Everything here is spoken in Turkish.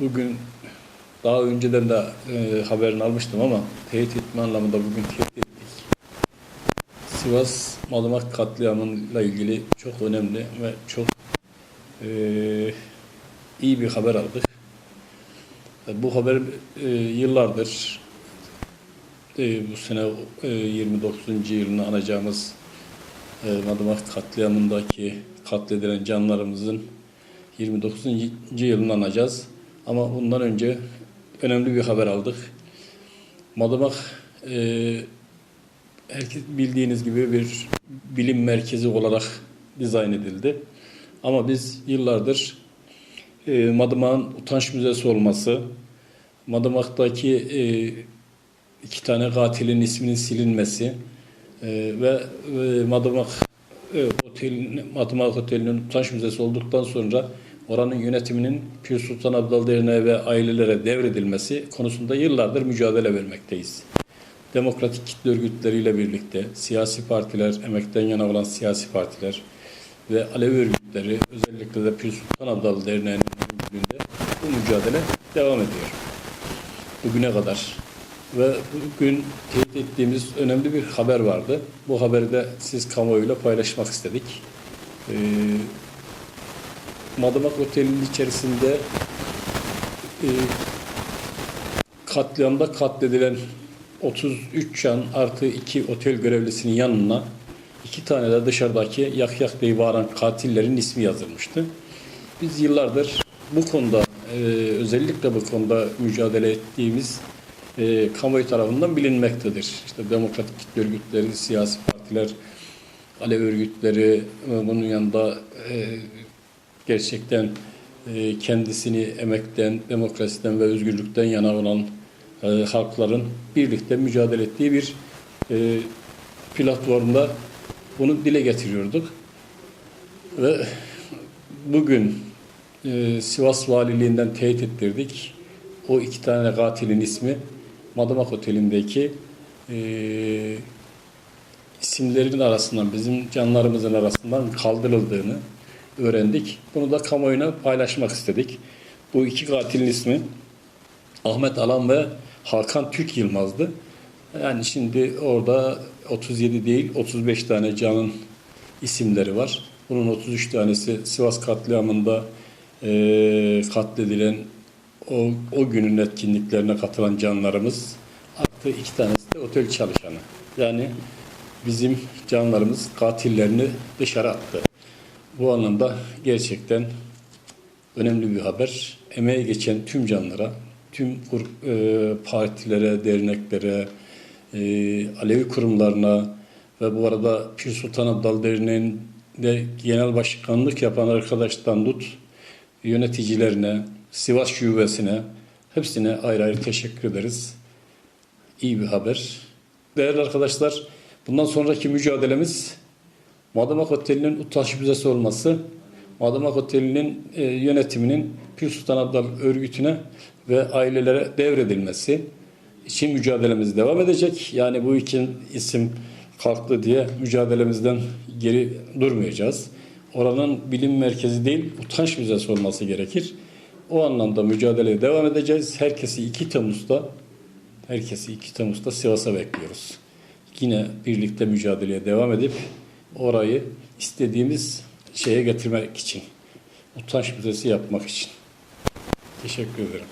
Bugün daha önceden de e, haberini almıştım ama teyit etme anlamında bugün teyit ettik. Sivas Malımak katliamıyla ilgili çok önemli ve çok e, iyi bir haber aldık. E, Bu haber e, yıllardır e, bu sene e, 29. yılını anacağımız e, Madımak katliamındaki katledilen canlarımızın 29. yılını anacağız. Ama bundan önce önemli bir haber aldık. Madımak e, herkes bildiğiniz gibi bir bilim merkezi olarak dizayn edildi. Ama biz yıllardır e, Madımak'ın utanç müzesi olması, Madımak'taki e, iki tane katilin isminin silinmesi e, ve e, Madımak e, otelin, Madımak Oteli'nin utanç müzesi olduktan sonra oranın yönetiminin Pir Sultan Abdal Derneği ve ailelere devredilmesi konusunda yıllardır mücadele vermekteyiz. Demokratik kitle örgütleriyle birlikte siyasi partiler, emekten yana olan siyasi partiler ve Alevi örgütleri özellikle de Pir Sultan Abdal Derneği'nin öncülüğünde bu mücadele devam ediyor. Bugüne kadar. Ve bugün teyit ettiğimiz önemli bir haber vardı. Bu haberi de siz kamuoyuyla paylaşmak istedik. Ee, Madımak Oteli'nin içerisinde e, katliamda katledilen 33 can artı 2 otel görevlisinin yanına iki tane de dışarıdaki yak yak diye katillerin ismi yazılmıştı. Biz yıllardır bu konuda e, özellikle bu konuda mücadele ettiğimiz e, kamuoyu tarafından bilinmektedir. İşte demokratik kitle örgütleri, siyasi partiler, Alev örgütleri, e, bunun yanında e, gerçekten e, kendisini emekten, demokrasiden ve özgürlükten yana olan e, halkların birlikte mücadele ettiği bir e, platformda bunu dile getiriyorduk. Ve bugün Sivas Valiliğinden teyit ettirdik. O iki tane katilin ismi Madımak Oteli'ndeki e, isimlerin arasından, bizim canlarımızın arasından kaldırıldığını öğrendik. Bunu da kamuoyuna paylaşmak istedik. Bu iki katilin ismi Ahmet Alan ve Hakan Türk Yılmaz'dı. Yani şimdi orada 37 değil 35 tane canın isimleri var. Bunun 33 tanesi Sivas katliamında e, katledilen o, o günün etkinliklerine katılan canlarımız. Artı iki tanesi de otel çalışanı. Yani bizim canlarımız katillerini dışarı attı. Bu anlamda gerçekten önemli bir haber. Emeğe geçen tüm canlara, tüm e, partilere, derneklere, e, Alevi kurumlarına ve bu arada Pir Sultan Abdal Derneği'nde genel başkanlık yapan arkadaştan tut, yöneticilerine, Sivas Şubesi'ne, hepsine ayrı ayrı teşekkür ederiz. İyi bir haber. Değerli arkadaşlar, bundan sonraki mücadelemiz Madımak Oteli'nin utanç müzesi olması, Madımak Oteli'nin e, yönetiminin Pir Sultan Abdal örgütüne ve ailelere devredilmesi için mücadelemiz devam edecek. Yani bu iki isim kalktı diye mücadelemizden geri durmayacağız. Oranın bilim merkezi değil, utanç müzesi olması gerekir. O anlamda mücadeleye devam edeceğiz. Herkesi 2 Temmuz'da herkesi 2 Temmuz'da Sivas'a bekliyoruz. Yine birlikte mücadeleye devam edip orayı istediğimiz şeye getirmek için, utanç müzesi yapmak için. Teşekkür ederim.